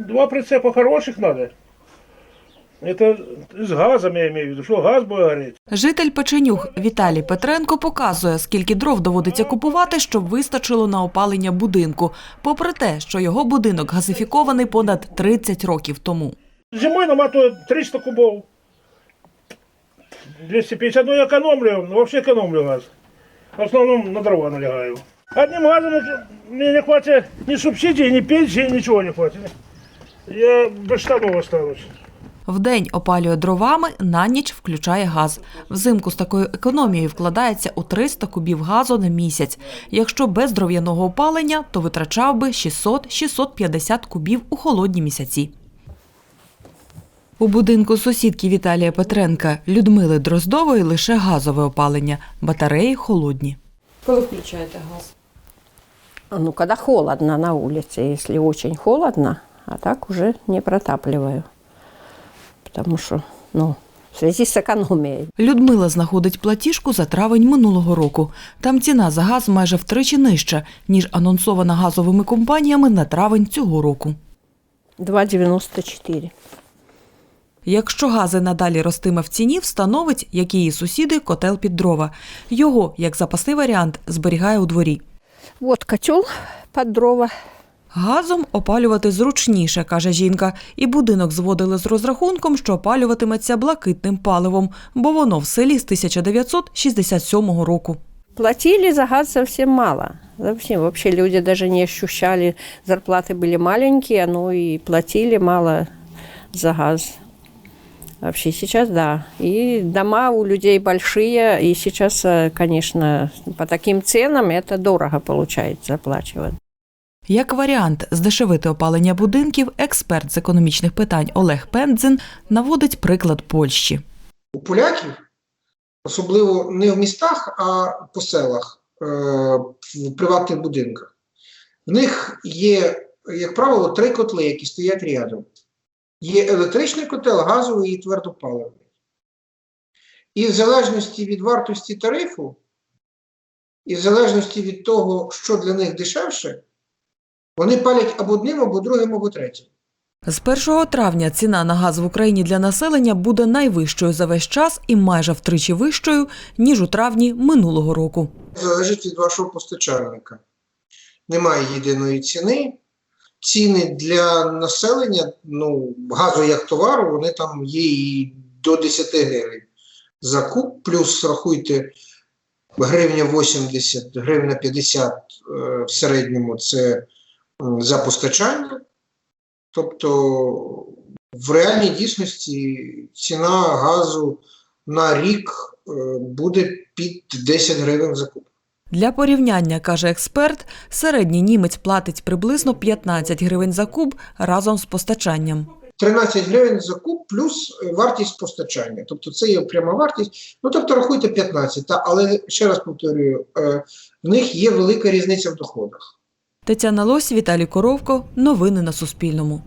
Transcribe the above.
Два прицепа хороших надо. Это с газом я имею в виду, что газ будет гореть. Житель Печенюх Віталій Петренко показує, скільки дров доводиться купувати, щоб вистачило на опалення будинку, попри те, що його будинок газифікований понад 30 років тому. Зимой наматываю 300 кубов. 250, ну я экономлю, ну, вообще экономлю газ. В основном на дрова налегаю. Одним газом мне не хватит ни субсидий, ни пенсии, ничего не хватит. Я без штанов останусь. Вдень опалює дровами, на ніч включає газ. Взимку з такою економією вкладається у 300 кубів газу на місяць. Якщо без дров'яного опалення, то витрачав би 600-650 кубів у холодні місяці. У будинку сусідки Віталія Петренка Людмили Дроздової лише газове опалення, батареї холодні. Коли включаєте газ? Ну, когда холодно на улице, если очень холодно, а так уже не протапливаю. Потому что, ну, в связи с экономией. Людмила знаходить платіжку за травень минулого року. Там ціна за газ майже втричі нижча, ніж анонсована газовими компаніями на травень цього року. 2,94. Якщо гази надалі ростиме в ціні, встановить, як її сусіди, котел під дрова. Його, як запасний варіант, зберігає у дворі. Вот котел под дрова. Газом опалювати зручніше, каже жінка, і будинок зводили з розрахунком, що опалюватиметься блакитним паливом, бо воно в селі з 1967 року. Платили за газ совсем мало. Совсем. Вообще люди даже не ощущали, зарплаты были маленькие, но и платили мало за газ. Вообще сейчас да. И дома у людей большие, и сейчас, э, конечно, по таким ценам это дорого получается оплачивать. Як варіант здешевити опалення будинків, експерт з економічних питань Олег Пендзин наводить приклад Польщі. у поляків, особливо не в містах, а по селах, е, в приватних будинках. В них є, як правило, три котли, які стоять рядом. Є електричний котел, газовий і твердопаливний. І в залежності від вартості тарифу, і в залежності від того, що для них дешевше, вони палять або одним, або другим, або третім. З 1 травня ціна на газ в Україні для населення буде найвищою за весь час і майже втричі вищою, ніж у травні минулого року. залежить від вашого постачальника. Немає єдиної ціни. Ціни для населення, ну, газу як товару, вони там є і до 10 гривень за куб, плюс рахуйте гривня 80, гривня 50 е, в середньому це за постачання. Тобто в реальній дійсності ціна газу на рік е, буде під 10 гривень за куб. Для порівняння, каже експерт, середній німець платить приблизно 15 гривень за куб разом з постачанням. 13 гривень за куб плюс вартість постачання. Тобто це є пряма вартість. Ну тобто рахуйте 15, та, але ще раз повторюю, е, в них є велика різниця в доходах. Тетяна Лось, Віталій Коровко. Новини на Суспільному.